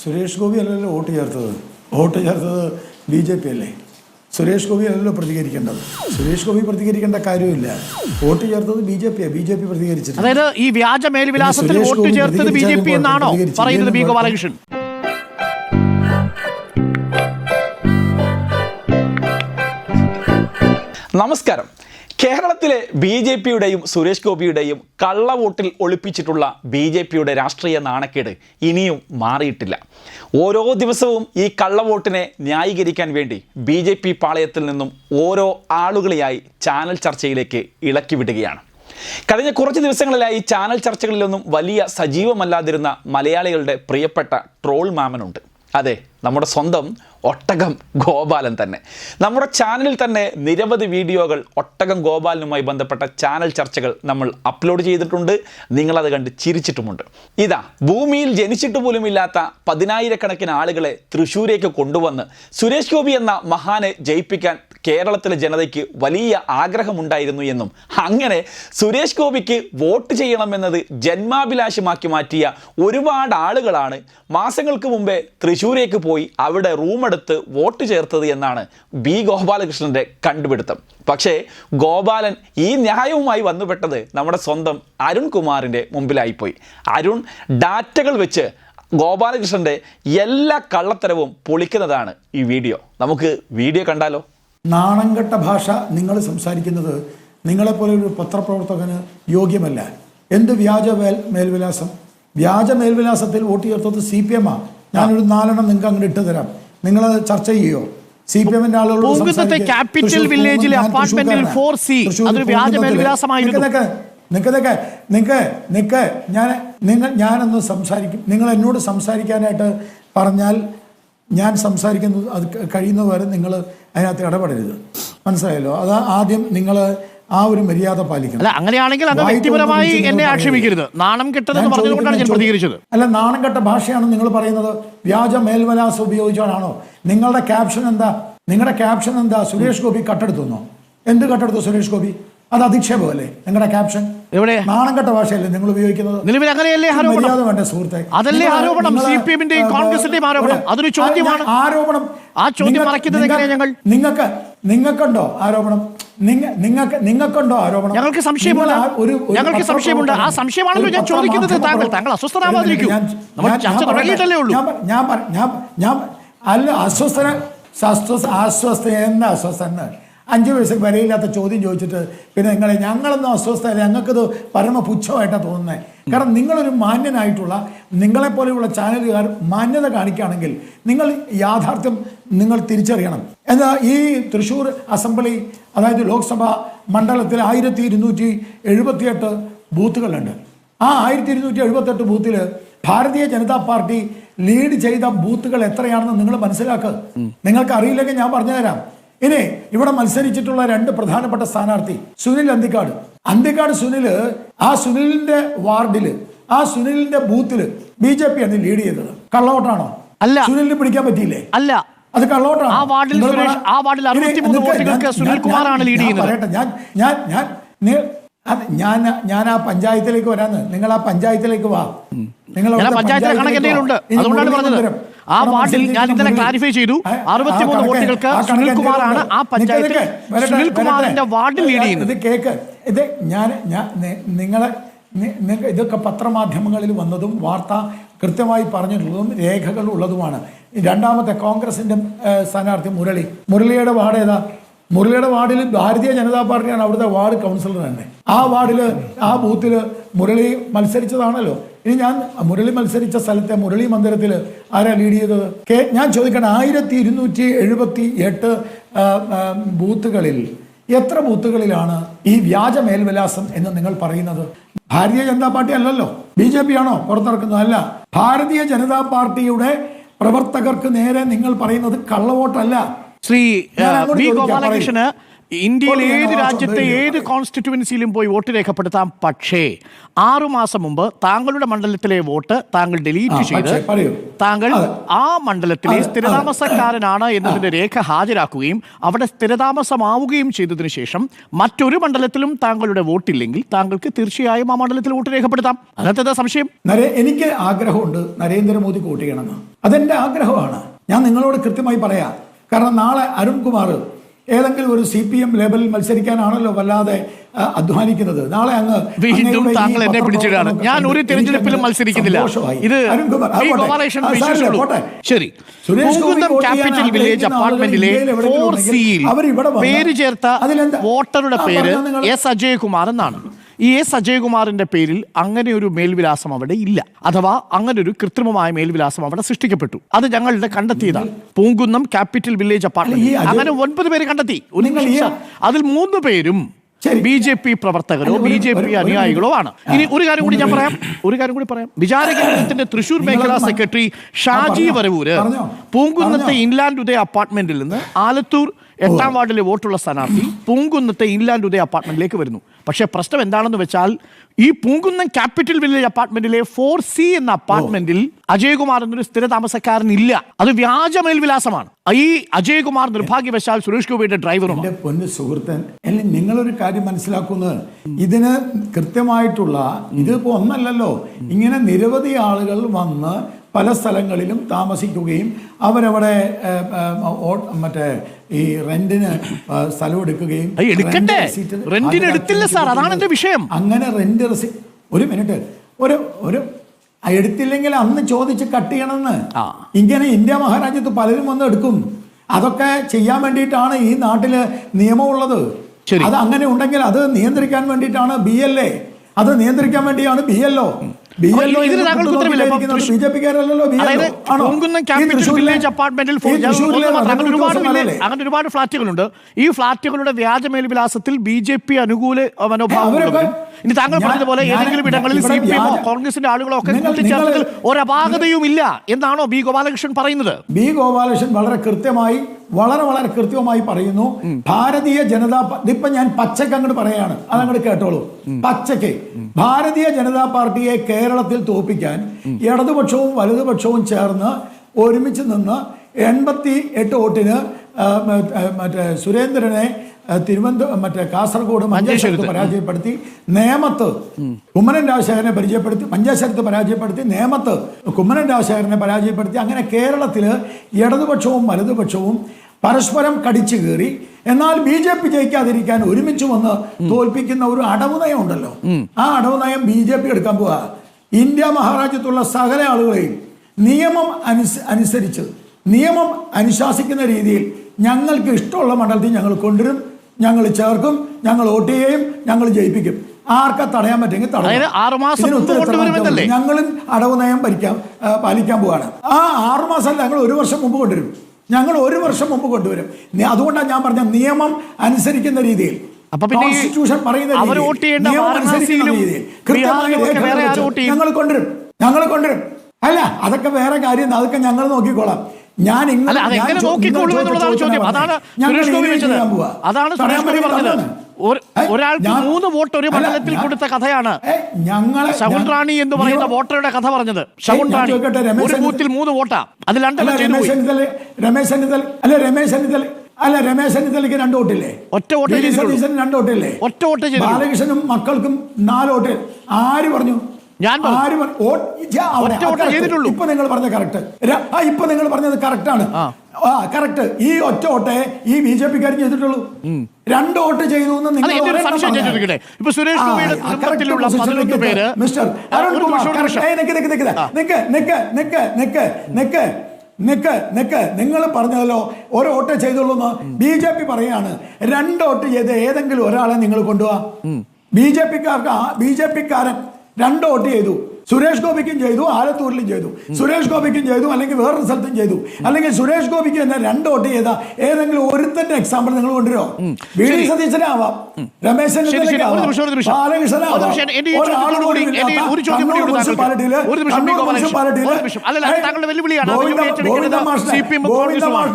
സുരേഷ് ഗോപി അല്ലല്ലോ വോട്ട് ചേർത്തത്? വോട്ട് ചേർത്തത് ബി ജെ പി അല്ലേ? സുരേഷ് ഗോപി അല്ലല്ലോ പ്രതികരിക്കേണ്ടത്. സുരേഷ് ഗോപി പ്രതികരിക്കേണ്ട കാര്യമില്ല. വോട്ട് ചേർത്തത് ബി ജെ പിയാണ് ബി ജെ പി പ്രതികരിച്ചിട്ടില്ല അതായത് ഈ വ്യാജ മേൽവിലാസത്തിൽ വോട്ട് ഗോപി ചേർത്തത് ബി ജെ പി പ്രതികരിച്ചാലും എന്നാണോ പറയുന്നത് ബി ഗോപാലകൃഷ്ണൻ? നമസ്കാരം. കേരളത്തിലെ ബി ജെ പിയുടെയും സുരേഷ് ഗോപിയുടെയും കള്ളവോട്ടിൽ ഒളിപ്പിച്ചിട്ടുള്ള ബി ജെ പിയുടെ രാഷ്ട്രീയ നാണക്കേട് ഇനിയും മാറിയിട്ടില്ല. ഓരോ ദിവസവും ഈ കള്ളവോട്ടിനെ ന്യായീകരിക്കാൻ വേണ്ടി ബി ജെ പി പാളയത്തിൽ നിന്നും ഓരോ ആളുകളെയായി ചാനൽ ചർച്ചയിലേക്ക് ഇളക്കി വിടുകയാണ്. കഴിഞ്ഞ കുറച്ച് ദിവസങ്ങളിലായി ചാനൽ ചർച്ചകളിലൊന്നും വലിയ സജീവമല്ലാതിരുന്ന മലയാളികളുടെ പ്രിയപ്പെട്ട ട്രോൾ മാമനുണ്ട്. അതെ നമ്മുടെ സ്വന്തം ഒട്ടകം ഗോപാലൻ തന്നെ. നമ്മുടെ ചാനലിൽ തന്നെ നിരവധി വീഡിയോകൾ ഒട്ടകം ഗോപാലനുമായി ബന്ധപ്പെട്ട ചാനൽ ചർച്ചകൾ നമ്മൾ അപ്ലോഡ് ചെയ്തിട്ടുണ്ട്. നിങ്ങളത് കണ്ട് ചിരിച്ചിട്ടുമുണ്ട്. ഇതാ ഭൂമിയിൽ ജനിച്ചിട്ട് പോലുമില്ലാത്ത പതിനായിരക്കണക്കിന് ആളുകളെ തൃശ്ശൂരേക്ക് കൊണ്ടുവന്ന് സുരേഷ് ഗോപി എന്ന മഹാനെ ജയിപ്പിക്കാൻ കേരളത്തിലെ ജനതയ്ക്ക് വലിയ ആഗ്രഹമുണ്ടായിരുന്നു എന്നും അങ്ങനെ സുരേഷ് ഗോപിക്ക് വോട്ട് ചെയ്യണമെന്നത് ജന്മാഭിലാഷമാക്കി മാറ്റിയ ഒരുപാട് ആളുകളാണ് മാസങ്ങൾക്ക് മുമ്പേ തൃശ്ശൂരേക്ക് പോയി അവിടെ റൂമെടുത്ത് വോട്ട് ചേർത്തത് എന്നാണ് ബി ഗോപാലകൃഷ്ണന്റെ കണ്ടുപിടുത്തം. പക്ഷേ ഗോപാലൻ ഈ ന്യായവുമായി വന്നുപെട്ടത് നമ്മുടെ സ്വന്തം അരുൺകുമാറിന്റെ മുമ്പിലായിപ്പോയി. അരുൺ ഡാറ്റകൾ വെച്ച് ഗോപാലകൃഷ്ണന്റെ എല്ലാ കള്ളത്തരവും പൊളിക്കുന്നതാണ് ഈ വീഡിയോ. നമുക്ക് വീഡിയോ കണ്ടാലോ? നാണംകെട്ട ഭാഷ നിങ്ങൾ സംസാരിക്കുന്നത് നിങ്ങളെപ്പോലെ ഒരു പത്രപ്രവർത്തകന് യോഗ്യമല്ല എന്ത് വ്യാജ മേൽ മേൽവിലാസം വ്യാജ മേൽവിലാസത്തിൽ വോട്ട് ചേർത്തത് സി പി എമ്മാ ഞാനൊരു നാലെണ്ണം നിങ്ങൾക്ക് അങ്ങോട്ട് ഇട്ട് തരാം നിങ്ങൾ ചർച്ച ചെയ്യോ സി പി എമ്മിന്റെ ആളുകളോട് തൃശ്ശൂർ villageലെ ഞാൻ അപ്പാർട്ട്മെന്റിൽ തൃശ്ശൂർക്കാരനാ. 4C. തൃശ്ശൂർ അതൊരു വ്യാജ പൂങ്കുന്നത്തിൽ. മേൽവിലാസമായിരുന്നു. നിക്ക് നിക്ക് നിക്ക് നിക്ക് നിക്ക് ഞാൻ നിങ്ങൾ ഞാനൊന്ന് സംസാരിക്കും നിങ്ങൾ എന്നോട് സംസാരിക്കാനായിട്ട് പറഞ്ഞാൽ ഞാൻ സംസാരിക്കുന്നത് അത് കഴിയുന്നത് വരെ നിങ്ങൾ അതിനകത്ത് ഇടപെടരുത്. മനസ്സിലായല്ലോ? അത് ആദ്യം നിങ്ങൾ ആ ഒരു മര്യാദ പാലിക്കണം. അല്ല അങ്ങനെയാണെങ്കിൽ അത് വ്യക്തിപരമായി എന്നെ ആക്ഷേപിക്കരുത്. നാണം കെട്ടതെന്ന് പറഞ്ഞുകൊണ്ടാണ് ഞാൻ പ്രതികരിച്ചത്. അല്ല നാണം കെട്ട ഭാഷയാണ് നിങ്ങൾ പറയുന്നത്. വ്യാജ മേൽവലാസം ഉപയോഗിച്ചാണോ? നിങ്ങളുടെ ക്യാപ്ഷൻ എന്താ? നിങ്ങളുടെ ക്യാപ്ഷൻ എന്താ? സുരേഷ് ഗോപി കട്ടെടുത്തുന്നോ എന്ത് കട്ടെടുത്തു സുരേഷ് ഗോപി? അത് അധിക്ഷേപമല്ലേ? നിങ്ങളുടെ ക്യാപ്ഷൻ എവിടെ? നാണം കെട്ട ഭാഷയല്ലേ നിങ്ങൾ ഉപയോഗിക്കുന്നത്? നിലവിൽ അങ്ങനെയല്ലേ ആരോപണം? വേണ്ട സുഹൃത്തെ? അതല്ലേ ആരോപണം? സി പി ന്റെയും കോൺഗ്രസിന്റെയും ആരോപണം. അതൊരു ചോദ്യമാണ്. ആരോപണം ആ ചോദ്യം മറയ്ക്കുന്നത് ഞങ്ങൾ? നിങ്ങൾക്ക് നിങ്ങൾക്കുണ്ടോ ആരോപണം? നിങ്ങ- നിങ്ങൾക്ക് നിങ്ങൾക്കുണ്ടോ ആരോപണം? ഞങ്ങൾക്ക് സംശയമുണ്ട്. ഞങ്ങൾക്ക് സംശയമുണ്ട്. ആ സംശയമാണല്ലോ ഞാൻ ചോദിക്കുന്നത്. താങ്കൾ താങ്കൾ അസ്വസ്ഥനാവാതിരിക്കൂ. നമ്മൾ ചർച്ച തുടങ്ങിയിട്ടല്ലേ ഉള്ളൂ. ഞാൻ ഞാൻ ഞാൻ അല്ല അസ്വസ്ഥന അസ്വസ്ഥ അസ്വസ്ഥ എന്ന അസ്വസ്ഥന അഞ്ച് വയസ്സ് വിലയില്ലാത്ത ചോദ്യം ചോദിച്ചിട്ട് പിന്നെ നിങ്ങളെ ഞങ്ങളൊന്നും അസ്വസ്ഥയല്ല ഞങ്ങൾക്കത് പരമ പുച്ഛമായിട്ടാണ് തോന്നുന്നത് കാരണം നിങ്ങളൊരു മാന്യനായിട്ടുള്ള നിങ്ങളെപ്പോലെയുള്ള ചാനലുകാർ മാന്യത കാണിക്കുകയാണെങ്കിൽ നിങ്ങൾ യാഥാർത്ഥ്യം നിങ്ങൾ തിരിച്ചറിയണം. എന്നാൽ ഈ തൃശ്ശൂർ അസംബ്ലി അതായത് ലോക്സഭാ മണ്ഡലത്തിൽ ആയിരത്തി ഇരുന്നൂറ്റി എഴുപത്തിയെട്ട് ബൂത്തുകളുണ്ട്. ആ ആയിരത്തി ഇരുന്നൂറ്റി എഴുപത്തെട്ട് ബൂത്തിൽ ഭാരതീയ ജനതാ പാർട്ടി ലീഡ് ചെയ്ത ബൂത്തുകൾ എത്രയാണെന്ന് നിങ്ങൾ മനസ്സിലാക്കുക നിങ്ങൾക്ക് അറിയില്ലെങ്കിൽ ഞാൻ പറഞ്ഞുതരാം. ഇനി ഇവിടെ മത്സരിച്ചിട്ടുള്ള രണ്ട് പ്രധാനപ്പെട്ട സ്ഥാനാർത്ഥി സുനിൽ അന്തിക്കാട്. അന്തിക്കാട് സുനിൽ ആ സുനിലിന്റെ വാർഡിൽ ആ സുനിലിന്റെ ബൂത്തിൽ ബി ജെ പി ആണ് ലീഡ് ചെയ്തത്. കള്ളവോട്ടാണോ? അല്ല. സുനിലിന് പിടിക്കാൻ പറ്റിയില്ലേ? അല്ല. അത് കള്ളവോട്ടാണ്? ആ വാർഡിൽ ആ വാർഡിൽ 63 വോട്ടുകൾക്ക് lead ചെയ്യുന്നത്. പറയട്ടെ. ഞാൻ ഞാൻ ഞാൻ ഞാൻ ഞാൻ ആ പഞ്ചായത്തിലേക്ക് വരാന്ന്. നിങ്ങൾ ആ പഞ്ചായത്തിലേക്ക് വാ. നിങ്ങൾ പഞ്ചായത്തിലെ കണക്ക് എന്തെങ്കിലും ഉണ്ട്. അതുകൊണ്ടാണ് പറഞ്ഞത്. ആ വാർഡിൽ ഞാൻ ഇന്നലെ ക്ലാരിഫൈ ചെയ്തു. അറുപത്തിമൂന്ന് ആ 63 കണക്ക് വോട്ടുകൾക്ക് ആ കണക്ക് സുനിൽ എന്തെങ്കിലും കുമാറാണ് ആ പഞ്ചായത്തിൽ നിക്ക് നിക്ക്. സുനിൽ കുമാറിന്റെ വാർഡിൽ ലീഡ് ചെയ്യുന്നത്. ഇത് കേക്ക് ഇത് ഞാൻ ഞാൻ നിങ്ങളെ ഇതൊക്കെ പത്രമാധ്യമങ്ങളിൽ വന്നതും വാർത്ത കൃത്യമായി പറഞ്ഞിട്ടുള്ളതും രേഖകൾ ഉള്ളതുമാണ്. രണ്ടാമത്തെ കോൺഗ്രസിന്റെ സ്ഥാനാർത്ഥി മുരളി. മുരളിയുടെ വാർഡ് ഏതാ? മുരളിയുടെ വാർഡിൽ ഭാരതീയ ജനതാ പാർട്ടിയാണ് അവിടുത്തെ വാർഡ് കൗൺസിലർ തന്നെ. ആ വാർഡിൽ ആ ബൂത്തിൽ മുരളി മത്സരിച്ചതാണല്ലോ. ഇനി ഞാൻ മുരളി മത്സരിച്ച സ്ഥലത്തെ മുരളി മന്ദിരത്തിൽ ആരാ ലീഡ് ചെയ്തത്? കെ ഞാൻ ചോദിക്കണം ആയിരത്തി ഇരുന്നൂറ്റി എഴുപത്തി എട്ട് ബൂത്തുകളിൽ എത്ര ബൂത്തുകളിലാണ് ഈ വ്യാജ മേൽവിലാസം എന്ന് നിങ്ങൾ പറയുന്നത്? ഭാരതീയ ജനതാ പാർട്ടി അല്ലല്ലോ. ബി ജെ പി ആണോ പുറത്തിറക്കുന്നത്? അല്ല. ഭാരതീയ ജനതാ പാർട്ടിയുടെ പ്രവർത്തകർക്ക് നേരെ നിങ്ങൾ പറയുന്നത് കള്ളവോട്ടല്ല. ശ്രീ ഗോപാലകൃഷ്ണന് ഇന്ത്യയിൽ ഏത് രാജ്യത്തെ ഏത് കോൺസ്റ്റിറ്റ്യുവൻസിയിലും പോയി വോട്ട് രേഖപ്പെടുത്താം? പക്ഷേ ആറു മാസം മുമ്പ് താങ്കളുടെ മണ്ഡലത്തിലെ വോട്ട് താങ്കൾ ഡിലീറ്റ് ചെയ്ത് താങ്കൾ ആ മണ്ഡലത്തിലെ. സ്ഥിരതാമസക്കാരനാണ് എന്നതിന്റെ രേഖ ഹാജരാക്കുകയും അവിടെ സ്ഥിരതാമസമാവുകയും ചെയ്തതിനു ശേഷം മറ്റൊരു മണ്ഡലത്തിലും താങ്കളുടെ വോട്ടില്ലെങ്കിൽ താങ്കൾക്ക് തീർച്ചയായും ആ മണ്ഡലത്തിൽ വോട്ട് രേഖപ്പെടുത്താം. അതിനകത്ത് സംശയം? എനിക്ക് ആഗ്രഹമുണ്ട് നരേന്ദ്രമോദി വോട്ട് ചെയ്യണമെന്ന് അതെന്റെ ആഗ്രഹമാണ്. ഞാൻ നിങ്ങളോട് കൃത്യമായി പറയാം. കാരണം നാളെ അരുൺകുമാർ ഏതെങ്കിലും ഒരു സി പി എം ലേബലിൽ മത്സരിക്കാനാണല്ലോ വല്ലാതെ അധ്വാനിക്കുന്നത്. നാളെ അങ്ങ് വീണ്ടും താങ്കൾ എന്നെ പിടിച്ചിടാണ്. ഞാൻ ഒരു തിരഞ്ഞെടുപ്പിലും മത്സരിക്കുന്നില്ല. ഇത് ശരി. പൂങ്കുന്നം ക്യാപിറ്റൽ വില്ലേജ് അപ്പാർട്ട്മെന്റിലെ ഫോർ സിയിൽ പേര് ചേർത്ത വോട്ടറുടെ പേര് എസ് അജയകുമാർ എന്നാണ്. ഈ എസ് അജയകുമാറിന്റെ പേരിൽ അങ്ങനെ ഒരു മേൽവിലാസം അവിടെ ഇല്ല. അഥവാ അങ്ങനെ ഒരു കൃത്രിമമായ മേൽവിലാസം അവിടെ സൃഷ്ടിക്കപ്പെട്ടു. അത് ഞങ്ങളുടെ കണ്ടെത്തിയതാണ്. Poonkunnam capital village apartment. അങ്ങനെ ഒൻപത് പേര് കണ്ടെത്തി. അതിൽ മൂന്ന് പേരും. ബി ജെ പി പ്രവർത്തകരോ ബി ജെ പി അനുയായികളോ ആണ്. ഇനി ഒരു കാര്യം കൂടി ഞാൻ പറയാം. ഒരു കാര്യം കൂടി പറയാം. വിചാരകേന്ദ്രത്തിന്റെ തൃശൂർ മേഖലാ സെക്രട്ടറി ഷാജി. വരവൂര് പൂങ്കുന്നത്തെ ഇൻലാൻഡ് ഉദയ അപ്പാർട്ട്മെന്റിൽ നിന്ന് ആലത്തൂർ എട്ടാം വാർഡിലെ വോട്ടുള്ള സ്ഥാനാർത്ഥി പൂങ്കുന്നത്തെ ഇൻലാൻഡ് ഉദയ അപ്പാർട്ട്മെന്റിലേക്ക് വരുന്നു. പക്ഷേ പ്രശ്നം എന്താണെന്ന് വെച്ചാൽ ഈ പൂങ്കുന്നം ക്യാപിറ്റൽ വില്ലേജ് അപ്പാർട്ട്മെന്റിലെ ഫോർ സി എന്ന അപ്പാർട്ട്മെന്റിൽ അജയകുമാർ എന്നൊരു സ്ഥിര താമസക്കാരൻ ഇല്ല അത് വ്യാജ മേൽവിലാസമാണ്. ഈ അജയകുമാർ നിർഭാഗ്യവശാൽ സുരേഷ് ഗോപിയുടെ ഡ്രൈവറും പൊന്നു സുഹൃത്തൻ അല്ലെ നിങ്ങളൊരു കാര്യം മനസ്സിലാക്കുന്നത്. ഇതിന് കൃത്യമായിട്ടുള്ള ഇതിപ്പോ ഒന്നല്ലല്ലോ. ഇങ്ങനെ നിരവധി ആളുകൾ വന്ന് പല സ്ഥലങ്ങളിലും താമസിക്കുകയും അവരവിടെ മറ്റേ ഈ റെന്റിന് സ്ഥലം എടുക്കുകയും എടുക്കണ്ടേ റെന്റിന് എടുത്തില്ല സാർ, അതാണ് എന്റെ വിഷയം. അങ്ങനെ റെന്റ് റെസി ഒരു മിനിറ്റ് ഒരു ഒരു എടുത്തില്ലെങ്കിൽ അന്ന് ചോദിച്ച് കട്ട് ചെയ്യണമെന്ന്. ഇങ്ങനെ ഇന്ത്യ മഹാരാജ്യത്ത് പലരും വന്ന് എടുക്കും. അതൊക്കെ ചെയ്യാൻ വേണ്ടിയിട്ടാണ് ഈ നാട്ടിൽ നിയമമുള്ളത്. അത് അങ്ങനെ ഉണ്ടെങ്കിൽ അത് നിയന്ത്രിക്കാൻ വേണ്ടിയിട്ടാണ് ബി എൽ എ. അത് നിയന്ത്രിക്കാൻ വേണ്ടിയാണ് ബി എൽ ഒ. അങ്ങനെ ഒരുപാട് ഫ്ളാറ്റുകളുണ്ട് ഈ ഫ്ളാറ്റുകളുടെ വ്യാജമേൽവിലാസത്തിൽ ബി ജെ പി അനുകൂല മനോഭാവം ഇനി താങ്കൾ പറഞ്ഞതുപോലെ ഏതെങ്കിലും ഇടങ്ങളിൽ സി പി എമ്മോ കോൺഗ്രസിന്റെ ആളുകളോ ഒക്കെ കൂട്ടിച്ചേർത്തതിൽ ഒരപാകതയും ഇല്ല എന്നാണോ ബി ഗോപാലകൃഷ്ണൻ പറയുന്നത്? ബി ഗോപാലകൃഷ്ണൻ വളരെ കൃത്യമായി വളരെ വളരെ കൃത്യമായി പറയുന്നു. ഭാരതീയ ജനതാ ഇപ്പൊ ഞാൻ പച്ചക്ക് അങ്ങോട്ട് പറയാണ്. അതങ്ങോട്ട് കേട്ടോളൂ. പച്ചക്ക്. ഭാരതീയ ജനതാ പാർട്ടിയെ കേരളത്തിൽ തോപ്പിക്കാൻ ഇടതുപക്ഷവും വലതുപക്ഷവും ചേർന്ന് ഒരുമിച്ച് നിന്ന് എൺപത്തി എട്ട് വോട്ടിന് മറ്റേ സുരേന്ദ്രനെ തിരുവനന്തപുരം മറ്റേ കാസർഗോഡ് മഞ്ചേശ്വരത്ത്. പരാജയപ്പെടുത്തി നേമത്ത് കുമ്മനം രാജശേഖരനെ പരിചയപ്പെടുത്തി മഞ്ചേശ്വരത്ത് പരാജയപ്പെടുത്തി നേമത്ത് കുമ്മനം രാജശേഖരനെ പരാജയപ്പെടുത്തി. അങ്ങനെ കേരളത്തിൽ ഇടതുപക്ഷവും വലതുപക്ഷവും പരസ്പരം കടിച്ചു കയറി എന്നാൽ ബി ജെ പി ജയിക്കാതിരിക്കാൻ ഒരുമിച്ച് വന്ന് തോൽപ്പിക്കുന്ന ഒരു അടവ് നയം ഉണ്ടല്ലോ ആ അടവ് നയം ബി ജെ പി എടുക്കാൻ പോവുക ഇന്ത്യ മഹാരാജ്യത്തുള്ള സകല ആളുകളെയും നിയമം അനുസ അനുസരിച്ച് നിയമം അനുശാസിക്കുന്ന രീതിയിൽ ഞങ്ങൾക്ക് ഇഷ്ടമുള്ള മണ്ഡലത്തിൽ ഞങ്ങൾ കൊണ്ടുവരും. ഞങ്ങൾ ചേർക്കും ഞങ്ങൾ വോട്ട് ചെയ്യുകയും ഞങ്ങൾ ജയിപ്പിക്കും. ആർക്കാ തടയാൻ പറ്റുമെങ്കിൽ തടയാം. ഞങ്ങളും അടവ് നയം ഭരിക്കാൻ പാലിക്കാൻ പോവാണ്. ആ ആറുമാസം ഞങ്ങൾ ഒരു വർഷം മുമ്പ് കൊണ്ടുവരും. ഞങ്ങൾ ഒരു വർഷം മുമ്പ് കൊണ്ടുവരും. അതുകൊണ്ടാണ് ഞാൻ പറഞ്ഞ നിയമം അനുസരിക്കുന്ന രീതിയിൽ. അപ്പൊ പിന്നെ കോൺസ്റ്റിറ്റ്യൂഷൻ പറയുന്ന? ഞങ്ങൾ കൊണ്ടുവരും. ഞങ്ങൾ കൊണ്ടുവരും. അല്ല അതൊക്കെ വേറെ കാര്യം. അതൊക്കെ ഞങ്ങൾ നോക്കിക്കോളാം. ഞാൻ അല്ല അതെങ്ങനെ എന്നുള്ളതാണ് ചോദ്യം. അതാണ് സുരേഷ് ഗോപി വെച്ചത് അതാണ് സുരേഷ് ഗോപി പറഞ്ഞത്. ഒരാൾക്ക് മൂന്ന് വോട്ട് ഒരു മണ്ഡലത്തിൽ കൊടുത്ത കഥയാണ് ഷവുൺ റാണി എന്ന് പറയുന്ന വോട്ടറുടെ കഥ പറഞ്ഞത്. ഷവുൺ ഒരു ബൂത്തിൽ മൂന്ന് വോട്ടാ. അത് രണ്ടെണ്ണം രമേശ് ചെന്നിത്തല അല്ലെ രമേശ് ചെന്നിത്തല അല്ല രമേശ് ചെന്നിത്തലയ്ക്ക് രണ്ട് വോട്ടില്ലേ? ഒറ്റ വോട്ട് രണ്ട് വോട്ടില്ലേ? ഒറ്റ വോട്ട് ബാലകൃഷ്ണനും മക്കൾക്കും നാല് വോട്ട്. ആര് പറഞ്ഞു? ഞാൻ ഇപ്പൊ നിങ്ങൾ പറഞ്ഞ കറക്റ്റ് ഇപ്പൊ നിങ്ങൾ പറഞ്ഞത് കറക്റ്റ് ആണ്. ആ. കറക്റ്റ് ഈ ഒറ്റ ഓട്ടെ ഈ ബി ജെ പിക്കാരും ചെയ്തിട്ടുള്ളൂ. രണ്ട് വോട്ട് ചെയ്തു നിങ്ങൾ പറഞ്ഞതല്ലോ ഒരു വോട്ട് ചെയ്തോളൂന്ന് ബി ജെ പി പറയാണ്. രണ്ട് വോട്ട് ചെയ്ത് ഏതെങ്കിലും ഒരാളെ നിങ്ങൾ കൊണ്ടുപോവാ ബി ജെ പിക്കാർക്ക് ബി ജെ പിക്കാരൻ രണ്ട് വോട്ട് ചെയ്തു. സുരേഷ് ഗോപിക്കും ചെയ്തു ആലത്തൂരിലും ചെയ്തു. സുരേഷ് ഗോപിക്കും ചെയ്തു അല്ലെങ്കിൽ വേറൊരു സ്ഥലത്തും ചെയ്തു. അല്ലെങ്കിൽ സുരേഷ് ഗോപിക്ക് തന്നെ രണ്ട് വോട്ട് ചെയ്ത ഏതെങ്കിലും ഒരുത്തന്റെ എക്സാമ്പിൾ നിങ്ങൾ കൊണ്ടുവരോ വി ഡി. സതീശനാവാം. രമേശ്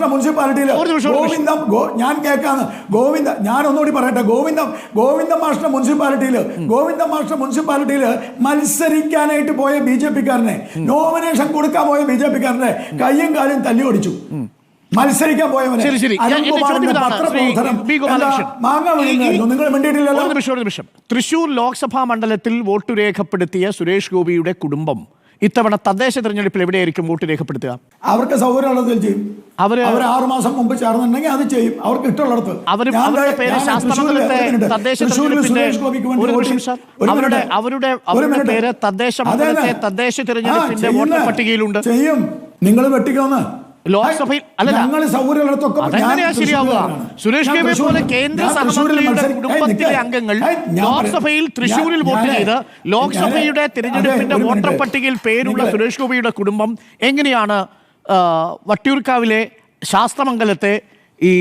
മുനിസിപ്പാലിറ്റിയിൽ ഗോവിന്ദ- ഞാൻ കേൾക്കാന്ന് ഗോവിന്ദ ഞാൻ ഒന്നുകൂടി പറയട്ടെ. ഗോവിന്ദം ഗോവിന്ദ മാഷ്ട മുനിസിപ്പാലിറ്റിയിൽ ഗോവിന്ദ മാഷ്ട മുനിസിപ്പാലിറ്റിയിൽ മത്സരിക്കാനായിട്ട് പോയ ബി ജെ പിക്കാരനെ. നോമിനേഷൻ കൊടുക്കാൻ പോയ ബി ജെ പിക്കാരനെ കയ്യും കാലും തല്ലി ഓടിച്ചു. മത്സരിക്കാൻ പോയവനെ. നിങ്ങൾ തൃശൂർ ലോക്സഭാ മണ്ഡലത്തിൽ വോട്ട് രേഖപ്പെടുത്തിയ സുരേഷ് ഗോപിയുടെ കുടുംബം. ഇത്തവണ തദ്ദേശ തെരഞ്ഞെടുപ്പിൽ എവിടെയായിരിക്കും വോട്ട് രേഖപ്പെടുത്തുക? അവർക്ക് സൗകര്യമുള്ളതിൽ ചെയ്യും. അവർ അവർ ആറു മാസം മുമ്പ് ചേർന്നിട്ടുണ്ടെങ്കിൽ അത് ചെയ്യും. അവർക്ക് ഇഷ്ടമുള്ളത് അവർ അവരുടെ പേര്. തദ്ദേശ അവരുടെ അവരുടെ അവരുടെ പേര് തദ്ദേശ മണ്ഡലത്തെ തദ്ദേശ തെരഞ്ഞെടുപ്പിന്റെ വോട്ടർ പട്ടികയിലുണ്ട്. ചെയ്യും. നിങ്ങൾ വെട്ടിക്കോന്ന്. ലോക്സഭയിൽ അല്ല ശരിയാവുക? സുരേഷ് ഗോപിയെ പോലെ കേന്ദ്ര സഹമന്ത്രിയുടെ കുടുംബത്തിലെ അംഗങ്ങൾ. ലോക്സഭയിൽ തൃശ്ശൂരിൽ വോട്ട് ചെയ്ത് ലോക്സഭയുടെ തിരഞ്ഞെടുപ്പിന്റെ വോട്ടർ പട്ടികയിൽ പേരുള്ള സുരേഷ് ഗോപിയുടെ കുടുംബം എങ്ങനെയാണ് വട്ടിയൂർക്കാവിലെ ശാസ്ത്രമംഗലത്തെ ഈ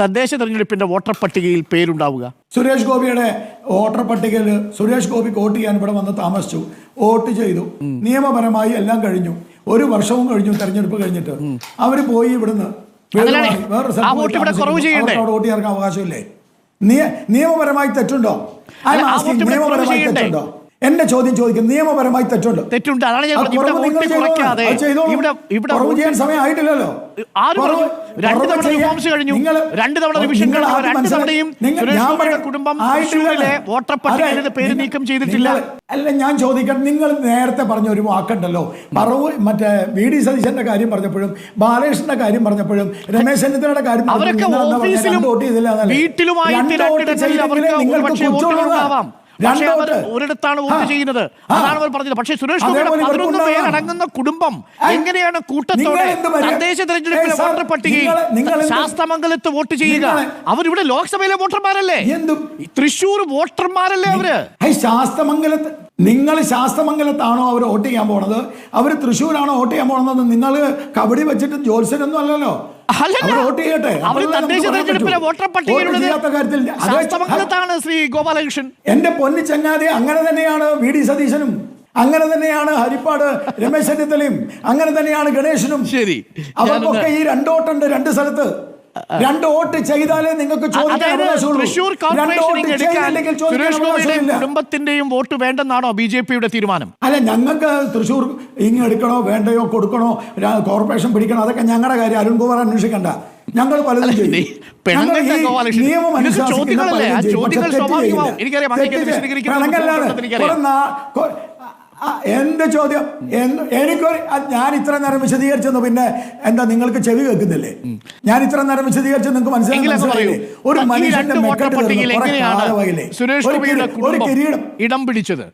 തദ്ദേശ തെരഞ്ഞെടുപ്പിന്റെ വോട്ടർ പട്ടികയിൽ പേരുണ്ടാവുക? സുരേഷ് ഗോപിയുടെ വോട്ടർ പട്ടികയിൽ സുരേഷ് ഗോപിക്ക് വോട്ട് ചെയ്യാൻ ഇവിടെ വന്ന് താമസിച്ചു. വോട്ട് ചെയ്തു. നിയമപരമായി എല്ലാം കഴിഞ്ഞു. ഒരു വർഷവും കഴിഞ്ഞു തെരഞ്ഞെടുപ്പ് കഴിഞ്ഞിട്ട്. അവർ പോയി ഇവിടുന്ന് സ്ഥലത്ത് വോട്ട് ചെയ്യാൻ അവകാശമില്ലേ? നിയ- നിയമപരമായി തെറ്റുണ്ടോ? നിയമപരമായി തെറ്റുണ്ടോ? എന്റെ ചോദ്യം ചോദിക്കും. നിയമപരമായി തെറ്റുണ്ട്. തെറ്റുണ്ട്. അതാണ് ഞാൻ. ഇവിടെ. ഇവിടെ ചെയ്യാൻ സമയം ആയിട്ടില്ലല്ലോ. ആര് പറഞ്ഞു? കുറവ്- രണ്ട് തവണ റിഫോംസ് കഴിഞ്ഞു. രണ്ട് തവണ റിവിഷൻ നിങ്ങൾ കഴിഞ്ഞു. രണ്ട് തവണയും കുടുംബം വോട്ടർ പേര് നീക്കം ചെയ്തിട്ടില്ല. അല്ല ഞാൻ ചോദിക്കട്ടെ. നിങ്ങൾ നേരത്തെ പറഞ്ഞ ഒരു വാക്കുണ്ടല്ലോ. പറവ് മറ്റേ വി ഡി സതീശന്റെ കാര്യം പറഞ്ഞപ്പോഴും ബാലകൃഷ്ണന്റെ കാര്യം പറഞ്ഞപ്പോഴും രമേശ് ചെന്നിത്തലയുടെ കാര്യം അവരൊക്കെ? ഓഫീസിലും രണ്ട് വോട്ട് ചെയ്തില്ല എന്നല്ലേ? വീട്ടിലുമായിട്ട് രണ്ട് വോട്ട് രണ്ടിടങ്ങളിൽ അവർക്ക് നിങ്ങൾക്ക് ഒരിടത്താണ് വോട്ട് ചെയ്യുന്നത്. അതാണ് അവർ പറഞ്ഞത്. പക്ഷേ സുരേഷ് പതിനൊന്ന് പേരടങ്ങുന്ന കുടുംബം എങ്ങനെയാണ് കൂട്ടത്തോടെ തദ്ദേശ തെരഞ്ഞെടുപ്പിലെ വോട്ടർ പട്ടികയിൽ ശാസ്ത്രമംഗലത്ത് വോട്ട് ചെയ്യുക? അവരിവിടെ ലോക്സഭയിലെ വോട്ടർമാരല്ലേ? തൃശൂർ വോട്ടർമാരല്ലേ അവർ? ശാസ്തമംഗലത്ത് നിങ്ങൾ ശാസ്തമംഗലത്താണോ അവർ വോട്ട് ചെയ്യാൻ പോണത്? അവർ തൃശ്ശൂരാണോ വോട്ട് ചെയ്യാൻ പോണത് നിങ്ങൾ കബഡി വെച്ചിട്ട് ജോത്സ്യനൊന്നും അല്ലല്ലോ. വോട്ട് ചെയ്യട്ടെ. ശ്രീ ഗോപാലകൃഷ്ണൻ. എന്റെ പൊന്നു ചങ്ങാതി അങ്ങനെ തന്നെയാണ് വി ഡി സതീശനും. അങ്ങനെ തന്നെയാണ് ഹരിപ്പാട് രമേശ് ചെന്നിത്തലയും. അങ്ങനെ തന്നെയാണ് ഗണേശനും. ശരി. അവർക്കൊക്കെ ഈ രണ്ടോട്ടുണ്ട് രണ്ട് സ്ഥലത്ത്. രണ്ട് വോട്ട് ചെയ്താലേ നിങ്ങൾക്ക് തൃശൂർ കോർപ്പറേഷൻ കുടുംബത്തിന്റെയും വോട്ട് വേണ്ടെന്നാണോ ബി ജെ പിയുടെ തീരുമാനം? അല്ല ഞങ്ങൾക്ക് തൃശൂർ ഇങ്ങ് എടുക്കണോ വേണ്ടയോ കൊടുക്കണോ കോർപ്പറേഷൻ പിടിക്കണോ അതൊക്കെ ഞങ്ങളുടെ കാര്യം. അരുൺകുമാർ അന്വേഷിക്കണ്ട. ഞങ്ങൾ പലതും. നിയമം ആ എന്ത് ചോദ്യം എനിക്ക് എനിക്കൊരു ഞാൻ ഇത്ര നേരം വിശദീകരിച്ചെന്ന് പിന്നെ എന്താ നിങ്ങൾക്ക് ചെവി കേൾക്കുന്നില്ലേ? ഞാൻ ഇത്ര നേരം വിശദീകരിച്ചത് നിങ്ങൾക്ക് മനസ്സിലായി? ഒരു മനുഷ്യന്റെ ഇടം പിടിച്ചത്?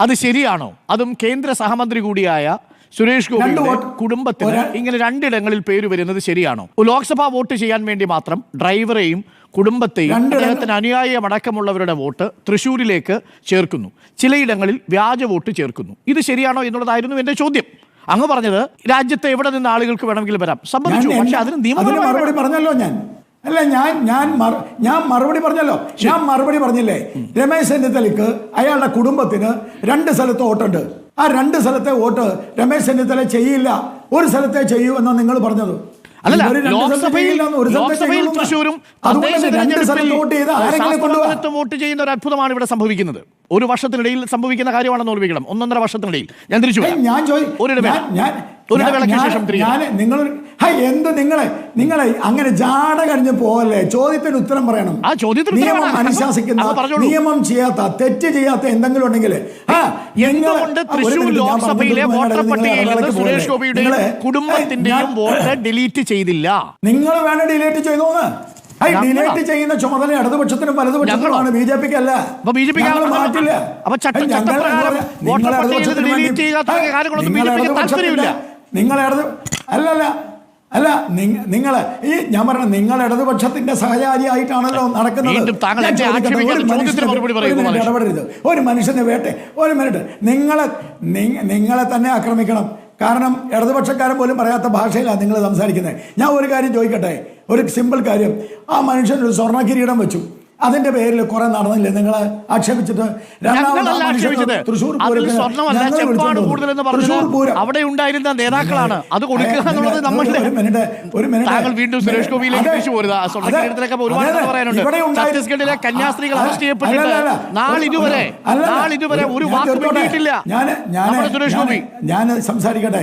അത് ശരിയാണോ? അതും കേന്ദ്ര സഹമന്ത്രി കൂടിയായ സുരേഷ് ഗോപിയുടെ കുടുംബത്തിന് ഇങ്ങനെ രണ്ടിടങ്ങളിൽ പേര് വരുന്നത് ശരിയാണോ? ലോക്സഭാ വോട്ട് ചെയ്യാൻ വേണ്ടി മാത്രം ഡ്രൈവറെയും കുടുംബത്തെയും അദ്ദേഹത്തിന് അനുയായമടക്കമുള്ളവരുടെ വോട്ട് തൃശ്ശൂരിലേക്ക് ചേർക്കുന്നു. ചിലയിടങ്ങളിൽ വ്യാജ വോട്ട് ചേർക്കുന്നു. ഇത് ശരിയാണോ എന്നുള്ളതായിരുന്നു എന്റെ ചോദ്യം. അങ്ങ് പറഞ്ഞത് രാജ്യത്തെ എവിടെ നിന്ന് ആളുകൾക്ക് വേണമെങ്കിലും വരാം. സമ്മതിച്ചു. പക്ഷെ അതിന് നിയമം നിയമപരമായി പറഞ്ഞല്ലോ ഞാൻ. അല്ല ഞാൻ ഞാൻ ഞാൻ മറുപടി പറഞ്ഞല്ലോ. ഞാൻ മറുപടി പറഞ്ഞില്ലേ? രമേശ് ചെന്നിത്തലയ്ക്ക് അയാളുടെ കുടുംബത്തിന് രണ്ട് സ്ഥലത്ത് വോട്ടുണ്ട്. ആ രണ്ട് സ്ഥലത്തെ വോട്ട് രമേശ് ചെന്നിത്തല ചെയ്യില്ല. ഒരു സ്ഥലത്തെ ചെയ്യൂ എന്നാണ് നിങ്ങൾ പറഞ്ഞത്. ഒരു വോട്ട് ചെയ്യുന്ന ഒരു അത്ഭുതമാണ് ഇവിടെ സംഭവിക്കുന്നത്. ഒരു വർഷത്തിനിടയിൽ സംഭവിക്കുന്ന കാര്യമാണെന്ന് ഓർമ്മിക്കണം ഒന്നൊന്നര വർഷത്തിനിടയിൽ. ഞാൻ തിരിച്ചു. ഞാൻ ഞാൻ- ഒരിടവേളയ്ക്ക് ശേഷം നിങ്ങൾ ഹൈ എന്ത് നിങ്ങളെ? നിങ്ങളെ അങ്ങനെ ജാട കഴിഞ്ഞ് പോകല്ലേ ചോദ്യത്തിന് ഉത്തരം പറയണം. ആ ചോദ്യത്തിന് നിയമം അനുശാസിക്കുന്ന നിയമം ചെയ്യാത്ത തെറ്റ് ചെയ്യാത്ത എന്തെങ്കിലും ഉണ്ടെങ്കിൽ എന്തുകൊണ്ട് തൃശൂർ ലോക്സഭയിലെ പറഞ്ഞത് വോട്ടർ പട്ടികയിൽ നിന്ന് സുരേഷ് ഗോപിയുടെ കുടുംബത്തിന്റെയും വോട്ട് ഡിലീറ്റ് ചെയ്തില്ല. നിങ്ങൾ വേണം ഡിലീറ്റ് ചെയ്തോന്ന് ഡിലീറ്റ് ചെയ്യുന്ന ചുമതല ഇടതുപക്ഷത്തിനും വലതുപക്ഷത്തിനുമാണ് ബി ജെ പിക്ക് അല്ല. മാറ്റില്ല. നിങ്ങൾ താല്പര്യമില്ല. നിങ്ങൾ ഇടത് അല്ലല്ല. അല്ല നിങ്ങൾ ഈ ഞാൻ പറഞ്ഞ നിങ്ങൾ ഇടതുപക്ഷത്തിന്റെ സഹചാരിയായിട്ടാണല്ലോ നടക്കുന്നത്. ഇടപെടരുത്. ഒരു മനുഷ്യനെ വേട്ടെ ഒരു മിനിറ്റ്. നിങ്ങളെ നിങ്ങളെ തന്നെ ആക്രമിക്കണം. കാരണം ഇടതുപക്ഷക്കാരൻ പോലും പറയാത്ത ഭാഷയിലാണ് നിങ്ങൾ സംസാരിക്കുന്നത്. ഞാൻ ഒരു കാര്യം ചോദിക്കട്ടെ ഒരു സിമ്പിൾ കാര്യം. ആ മനുഷ്യൻ ഒരു സ്വർണ കിരീടം വെച്ചു. അതിന്റെ പേരിൽ കുറെ നടന്നില്ലേ? നിങ്ങൾ ആക്ഷേപിച്ചിട്ട് തൃശ്ശൂർ പൂരം അവിടെ ഉണ്ടായിരുന്ന നേതാക്കളാണ്. അത് കൊടുക്കുക എന്നുള്ളത് നമ്മളുടെ ഒരു മിനിറ്റ് വീണ്ടും സുരേഷ് ഗോപിയിലേക്ക് അതെ, തിരിച്ചു പോരുക ആ അതെ, ഒരുപാട് പറയാനുണ്ട്. ഛത്തീസ്ഗഡിലെ കന്യാസ്ത്രീകൾ അറസ്റ്റ് ചെയ്യപ്പെട്ടിട്ട് നാളിതുവരെ നാളിതുവരെ ഒരു വാക്ക്. വേണ്ടിയിട്ടില്ല ഞാൻ സുരേഷ് ഗോപി. ഞാൻ സംസാരിക്കട്ടെ.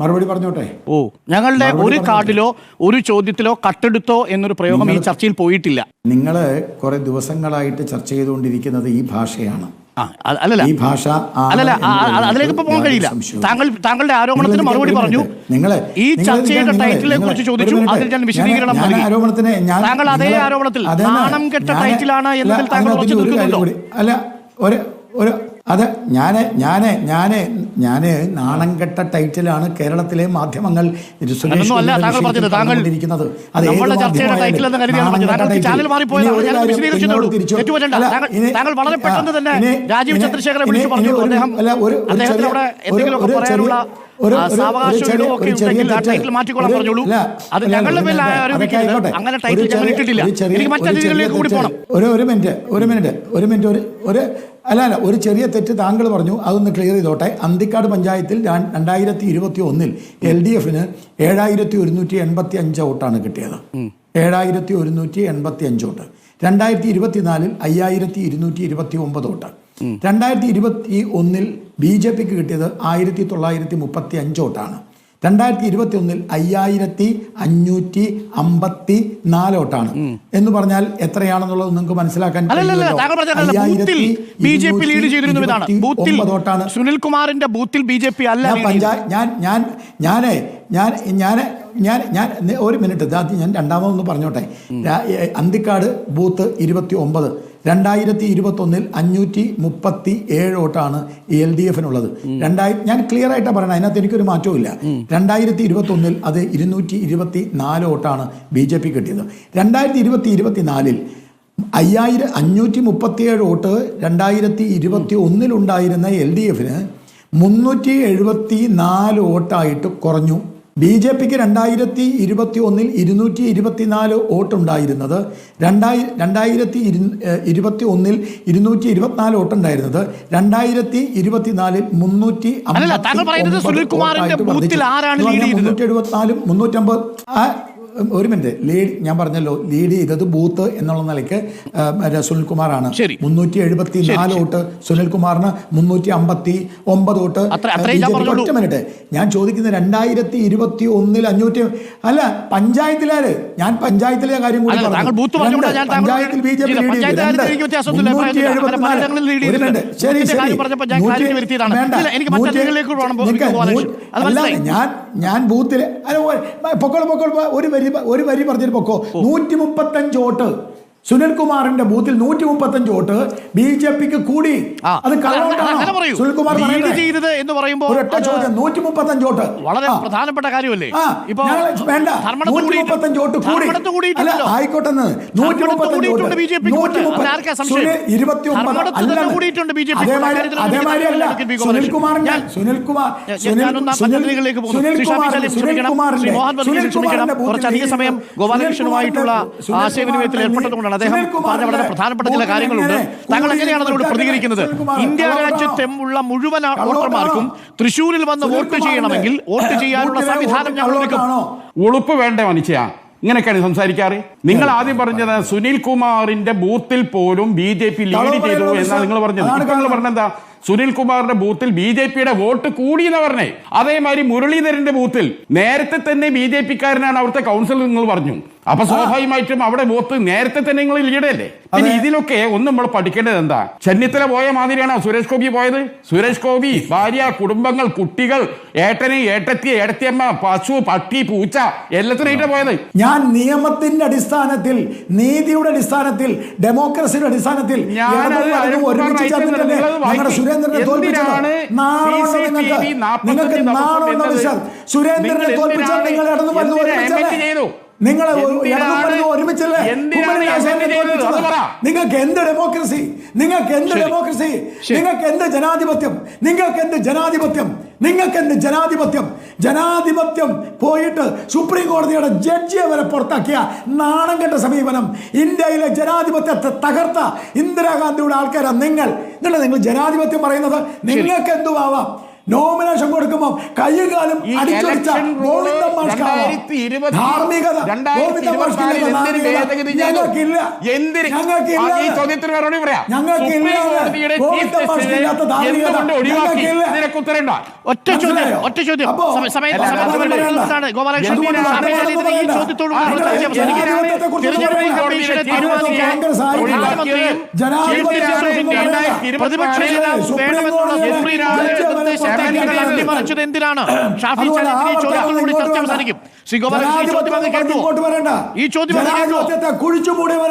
മറുപടി പറഞ്ഞോട്ടെ? ഓ ഞങ്ങളുടെ ഒരു. കാർഡിലോ ഒരു ചോദ്യത്തിലോ കട്ടെടുത്തോ എന്നൊരു പ്രയോഗം ഈ ചർച്ചയിൽ പോയിട്ടില്ല. നിങ്ങൾ കുറെ ദിവസങ്ങളായിട്ട് ചർച്ച ചെയ്തുകൊണ്ടിരിക്കുന്നത് ഈ ഭാഷയാണ്. അല്ലല്ല. ഈ ഭാഷ അല്ലല്ല അതിലേക്ക് ഇപ്പൊ പോകാൻ കഴിയില്ല. താങ്കൾ താങ്കളുടെ ആരോപണത്തിന് മറുപടി പറഞ്ഞു. നിങ്ങൾ ഈ ചർച്ചയുടെ നിങ്ങളെ- ടൈറ്റിലെ കുറിച്ച് ചോദിച്ചു അതിൽ ഞാൻ വിശദീകരണം ആരോപണത്തിന് താങ്കൾ അതേ ആരോപണത്തിൽ. നാണം കെട്ട ടൈറ്റിലാണ് എന്നതിൽ താങ്കൾ അതിനകത്ത് ഉറച്ചു നിൽക്കുന്നുണ്ടോ? അല്ല ഒരു ഒരു അത് ഞാൻ ഞാൻ ഞാൻ ഞാൻ നാണം കെട്ട ടൈറ്റിലാണ് കേരളത്തിലെ മാധ്യമങ്ങൾ ഞാൻ തന്നെ രാജീവ് ഇനി- വിളിച്ച് പറഞ്ഞു. അദ്ദേഹം- എന്തെങ്കിലുമൊക്കെ പറയാനുള്ള, ഒരു- ഒരു- മിനിറ്റ്. ഒരു മിനിറ്റ്. ഒരു മിനിറ്റ്. ഒരു ഒരു അല്ല അല്ല. ഒരു ചെറിയ തെറ്റ് താങ്കൾ പറഞ്ഞു. അതൊന്ന് ക്ലിയർ ചെയ്തോട്ടെ. അന്തിക്കാട് പഞ്ചായത്തിൽ രണ്ടായിരത്തി ഇരുപത്തി ഒന്നിൽ എൽ ഡി എഫിന് ഏഴായിരത്തി ഒരുന്നൂറ്റി എൺപത്തി അഞ്ച് വോട്ടാണ് കിട്ടിയത്. ഏഴായിരത്തി ഒരുന്നൂറ്റി എൺപത്തി അഞ്ച് വോട്ട്. രണ്ടായിരത്തി ഇരുപത്തിനാലിൽ അയ്യായിരത്തി ഇരുന്നൂറ്റി ഇരുപത്തി ഒമ്പത് വോട്ട്. രണ്ടായിരത്തി ഇരുപത്തി ഒന്നിൽ ബി ജെ പിക്ക് കിട്ടിയത് ആയിരത്തി തൊള്ളായിരത്തി മുപ്പത്തി അഞ്ച് വോട്ടാണ്. രണ്ടായിരത്തി ഇരുപത്തി ഒന്നിൽ അയ്യായിരത്തി അഞ്ഞൂറ്റി അമ്പത്തി നാല് വോട്ടാണ് എന്ന് പറഞ്ഞാൽ എത്രയാണെന്നുള്ളത് നിങ്ങൾക്ക് മനസ്സിലാക്കാൻ ബി ജെ പി ലീഡ് ചെയ്തിരുന്നു ഇതാണ് ബൂത്തിൽ ഒമ്പത് വോട്ടാണ്. സുനിൽ കുമാറിന്റെ ബൂത്തിൽ ബി ജെ പി അല്ല പഞ്ചായത്ത് ഞാൻ ഞാൻ ഞാനേ ഞാൻ ഞാൻ ഞാൻ ഞാൻ ഒരു മിനിറ്റ് ഞാൻ രണ്ടാമതൊന്ന് പറഞ്ഞോട്ടെ. അന്തിക്കാട് ബൂത്ത് ഇരുപത്തി ഒമ്പത് രണ്ടായിരത്തി ഇരുപത്തൊന്നിൽ അഞ്ഞൂറ്റി മുപ്പത്തി ഏഴ് വോട്ടാണ് എൽ ഡി എഫിനുള്ളത്. രണ്ടായി ഞാൻ ക്ലിയർ ആയിട്ടാണ് പറയണത് അതിനകത്ത് എനിക്കൊരു മാറ്റവും ഇല്ല. രണ്ടായിരത്തി ഇരുപത്തൊന്നിൽ അത് ഇരുന്നൂറ്റി ഇരുപത്തി നാല് വോട്ടാണ് ബി ജെ പി കിട്ടിയത്. രണ്ടായിരത്തി ഇരുപത്തി ഇരുപത്തി നാലിൽ അയ്യായിരം അഞ്ഞൂറ്റി മുപ്പത്തിയേഴ് വോട്ട് രണ്ടായിരത്തി ഇരുപത്തി ഒന്നിലുണ്ടായിരുന്ന എൽ ഡി എഫിന് മുന്നൂറ്റി എഴുപത്തി നാല് വോട്ടായിട്ട് കുറഞ്ഞു. ബി ജെ പിക്ക് രണ്ടായിരത്തി ഇരുപത്തി ഒന്നിൽ ഇരുന്നൂറ്റി ഇരുപത്തിനാല് വോട്ടുണ്ടായിരുന്നത്. രണ്ടായി രണ്ടായിരത്തി ഇരു ഇരുപത്തി ഒന്നിൽ ഇരുന്നൂറ്റി ഇരുപത്തിനാല് വോട്ടുണ്ടായിരുന്നത്. രണ്ടായിരത്തി ഇരുപത്തിനാലിൽ മുന്നൂറ്റി അല്ലല്ല, താങ്കൾ പറയുന്നത് സുനിൽ കുമാറിന്റെ ബൂത്തിൽ ആരാണ്? മുന്നൂറ്റി എഴുപത്തിനാലും മുന്നൂറ്റമ്പത്. ഒരു മിനിറ്റ്. ലീഡ് ഞാൻ പറഞ്ഞല്ലോ ലീഡ് ചെയ്തത് ബൂത്ത് എന്നുള്ള നിലയ്ക്ക് ആ, മറ്റേ സുനിൽ കുമാറാണ് മുന്നൂറ്റി എഴുപത്തി നാല് വോട്ട് സുനിൽ കുമാറിന് മുന്നൂറ്റി അമ്പത്തി ഒമ്പത് വോട്ട്. ഒറ്റ മിനിറ്റ്. ഞാൻ ചോദിക്കുന്നത് രണ്ടായിരത്തി ഇരുപത്തി ഒന്നിൽ അഞ്ഞൂറ്റി അല്ല പഞ്ചായത്തിലാര്? ഞാൻ പഞ്ചായത്തിലെ കാര്യം കൂടി പറഞ്ഞു. പഞ്ചായത്തിൽ ബി ജെ പി ലീഡ് ചെയ്തു. ശരി ശരി. ഞാൻ വേണ്ട. ഞാൻ ഞാൻ ബൂത്തിൽ അല്ല, ഒരു- പൊക്കോളൂ പൊക്കോളൂ. ഒരു വരി ഒരു വരി പറഞ്ഞിട്ട് പൊക്കോ? നൂറ്റി മുപ്പത്തഞ്ച് വോട്ട്. സുനിൽ കുമാറിന്റെ ബൂത്തിൽ നൂറ്റി മുപ്പത്തഞ്ച് വോട്ട് ബി ജെ പിക്ക് കൂടി. അത് സുനിൽ കുമാർ എന്ന് പറയുമ്പോൾ ഒരൊറ്റ അത് ചോദ്യം നൂറ്റി മുപ്പത്തഞ്ച് വോട്ട്. വളരെ പ്രധാനപ്പെട്ട കാര്യമല്ലേ? വേണ്ട. ധർമ്മടത്ത് നൂറ്റി കൂടിയിട്ട്- മുപ്പത്തഞ്ച് വോട്ട് കൂടി. അല്ല. ആയിക്കോട്ടെ നൂറ്റി മുപ്പത്തഞ്ച് വോട്ട്. നൂറ്റി ഇരുപത്തി ഒമ്പത് അതേമാതിരി സുനിൽ കുമാറിന്റെ സുനിൽ കുമാർ സുനിൽ സുനിൽ കുമാറിന്റെ സുനിൽ കുമാറിന്റെ കുറച്ചധിക സമയം ഗോപാലകൃഷ്ണനുമായിട്ടുള്ള ആശയവിനിമയത്തിൽ കുമാറിന്റെ ഏർപ്പെട്ടതുകൊണ്ടാണ് അദ്ദേഹം പറഞ്ഞ വളരെ പ്രധാനപ്പെട്ട ചില കാര്യങ്ങളുണ്ട്. താങ്കൾ എങ്ങനെയാണ് അതിനോട് പ്രതികരിക്കുന്നത്? ഇന്ത്യ രാജ്യത്തും ഉള്ള മുഴുവൻ? വോട്ടർമാർക്കും തൃശ്ശൂരിൽ വന്ന് വോട്ട് ചെയ്യണമെങ്കിൽ വോട്ട് ചെയ്യാനുള്ള സംവിധാനം ഞങ്ങൾ ഒരുക്കും ഉളുപ്പ് വേണ്ട മനുഷ്യ? ഇങ്ങനെയൊക്കെയാണ് സംസാരിക്കാറ്. നിങ്ങൾ ആദ്യം പറഞ്ഞത് സുനിൽ കുമാറിന്റെ ബൂത്തിൽ പോലും ബി ജെ പി ലീഡ് ചെയ്തു എന്നാണ് നിങ്ങൾ പറഞ്ഞത്. നിങ്ങൾ. പറഞ്ഞെന്താ സുനിൽ കുമാറിന്റെ ബൂത്തിൽ ബി ജെ പിയുടെ വോട്ട് കൂടി എന്ന് പറഞ്ഞേ. അതേമാതിരി മുരളീധരന്റെ ബൂത്തിൽ നേരത്തെ തന്നെ ബി ജെ പിക്കാരനാണ് അവിടുത്തെ കൗൺസിൽ നിങ്ങൾ പറഞ്ഞു. അപ്പൊ സ്വാഭാവികമായിട്ടും അവിടെ വോട്ട് നേരത്തെ തന്നെ നിങ്ങൾ ലീഡല്ലേ പിന്നെ ഇതിലൊക്കെ ഒന്ന് നമ്മൾ പഠിക്കേണ്ടത് എന്താ? ചെന്നിത്തല പോയ മാതിരിയാണോ സുരേഷ് ഗോപി പോയത്? സുരേഷ് ഗോപി ഭാര്യ കുടുംബങ്ങൾ കുട്ടികൾ ഏട്ടന് ഏട്ടത്തി ഏടത്തിയമ്മ പശു പട്ടി പൂച്ച എല്ലാത്തിനായിട്ടാ പോയത്. ഞാൻ നിയമത്തിന്റെ അടിസ്ഥാനത്തിൽ നീതിയുടെ അടിസ്ഥാനത്തിൽ ഡെമോക്രസിയുടെ അടിസ്ഥാനത്തിൽ ഞാനത് സുരേന്ദ്രനെ തോൽപ്പിച്ചത്. എന്തിനാണ് നിങ്ങൾക്ക് 45 നിങ്ങൾക്ക് ദിവസം വിശാൽ സുരേന്ദ്രനെ നിങ്ങൾ തോൽപ്പിച്ചാൽ നിങ്ങൾ ഒരുമിച്ചല്ലേ? ഒരുമിച്ചല്ലേ. നിങ്ങൾക്ക് എന്ത് ഡെമോക്രസി? നിങ്ങൾക്ക് എന്ത് ഡെമോക്രസി? നിങ്ങൾക്ക് എന്ത് ജനാധിപത്യം? നിങ്ങൾക്ക് എന്ത് ജനാധിപത്യം? നിങ്ങൾക്ക് എന്ത് ജനാധിപത്യം ജനാധിപത്യം പോയിട്ട് സുപ്രീം കോടതിയുടെ ജഡ്ജിയെ വരെ പുറത്താക്കിയ നാണം കെട്ട സമീപനം ഇന്ത്യയിലെ ജനാധിപത്യത്തെ തകർത്ത ഇന്ദിരാഗാന്ധിയുടെ ആൾക്കാരാണ് നിങ്ങൾ. എന്നിട്ട് നിങ്ങൾ ജനാധിപത്യം പറയുന്നത്? നിങ്ങൾക്ക് എന്തുവാവാം? നോമിനേഷൻ കൊടുക്കുമ്പോൾ കൈകാലും ഒറ്റ ചോദ്യം ഒറ്റ ചോദ്യം. പ്രതിപക്ഷ നേതാവും വേണമെന്നുള്ള അട്ടിമറിച്ചത് എന്തിനാണ് ഷാഫി ചർച്ച അവസാനിക്കും ശ്രീ. ഈ ചോദ്യം അങ്ങ്. ഈ ചോദ്യം അങ്ങ്.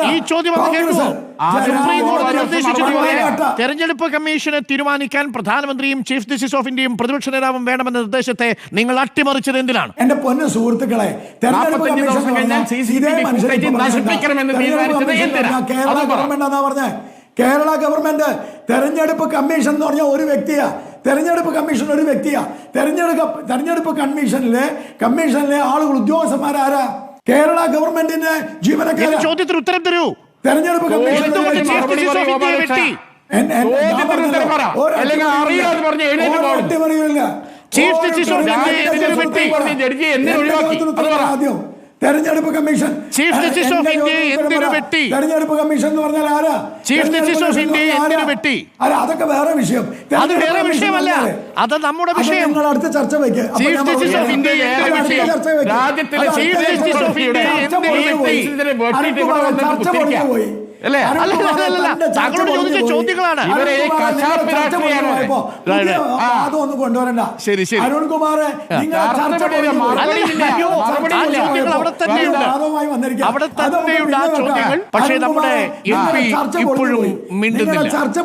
ഈ ചോദ്യം അങ്ങ് കോൺഗ്രസ്. കേൾക്കുമോ സുപ്രീം കോടതി ജനാധിപത്യ തെരഞ്ഞെടുപ്പ് കമ്മീഷനെ തീരുമാനിക്കാൻ പ്രധാനമന്ത്രിയും ചീഫ് ജസ്റ്റിസ് ഓഫ് ഇന്ത്യയും പ്രതിപക്ഷ നേതാവും വേണമെന്ന നിർദ്ദേശത്തെ നിങ്ങൾ അട്ടിമറിച്ചത് എന്തിനാണ് എന്റെ പൊന്നു സുഹൃത്തുക്കളെ തെരഞ്ഞെടുപ്പ് 45 കമ്മീഷൻ ദിവസം എന്ന് കഴിഞ്ഞാൽ പറഞ്ഞാൽ CCTV ഇതേ മനുഷ്യരെ footage ഇപ്പോ പറഞ്ഞില്ല. നശിപ്പിക്കണമെന്ന് തീരുമാനിച്ചത് കമ്മീഷൻ എന്തിനാ? എന്ന് പറഞ്ഞാൽ കേരള ഗവൺമെന്റ് തെരഞ്ഞെടുപ്പ് കമ്മീഷൻ എന്ന് പറഞ്ഞാൽ ഒരു വ്യക്തിയാണ് തെരഞ്ഞെടുപ്പ് കമ്മീഷൻ ഒരു വ്യക്തിയാണ് തെരഞ്ഞെടുപ്പ് തെരഞ്ഞെടുപ്പ് കമ്മീഷനിലെ കമ്മീഷനിലെ ആളുകൾ ഉദ്യോഗസ്ഥന്മാരാരാ. കേരള ഗവൺമെന്റിന്റെ ജീവനക്കാരെ. ജീവനക്കാരാ ചോദ്യത്തിന് ഉത്തരം തരൂ? തെരഞ്ഞെടുപ്പ് കമ്മീഷൻ ചീഫ് ജസ്റ്റിസ് ഓഫ് ഇന്ത്യയെ എന്തിനു വെട്ടി? പറ. എന്തിനു ഒഴിവാക്കി? ആദ്യം. തെരഞ്ഞെടുപ്പ് commission chief justice of India എന്തിനു. വെട്ടി? തെരഞ്ഞെടുപ്പ് കമ്മീഷൻ എന്ന് പറഞ്ഞാൽ ആരാ ചീഫ് ജസ്റ്റിസ് ഓഫ് ഇന്ത്യ എന്തിനു? വെട്ടി? അല്ല അതൊക്കെ വേറെ വിഷയം അത് വേറെ വിഷയമല്ല അത് നമ്മുടെ വിഷയം നിങ്ങൾ അടുത്ത ചർച്ച വെക്കുക ചീഫ് ജസ്റ്റിസ് ഓഫ് ഇന്ത്യ? രാജ്യത്തിലെ ചീഫ് ജസ്റ്റിസ് ഓഫ് ഇന്ത്യ ചർച്ച എന്തിനു വെട്ടി? പോയി. അല്ലേ? താങ്കളോട് ചോദിച്ച ചോദ്യങ്ങളാണ്. ഇവരെ കശാപ്പ് രാഷ്ട്രീയമാണ്. കൊണ്ടുവരണ്ട. ശരി, ശരി. അരുൺകുമാർ അവിടെ തന്നെയുണ്ട്. ആ ചോദ്യങ്ങൾ. പക്ഷേ നമ്മുടെ എം പി ഇപ്പോഴും മിണ്ടുന്നില്ല.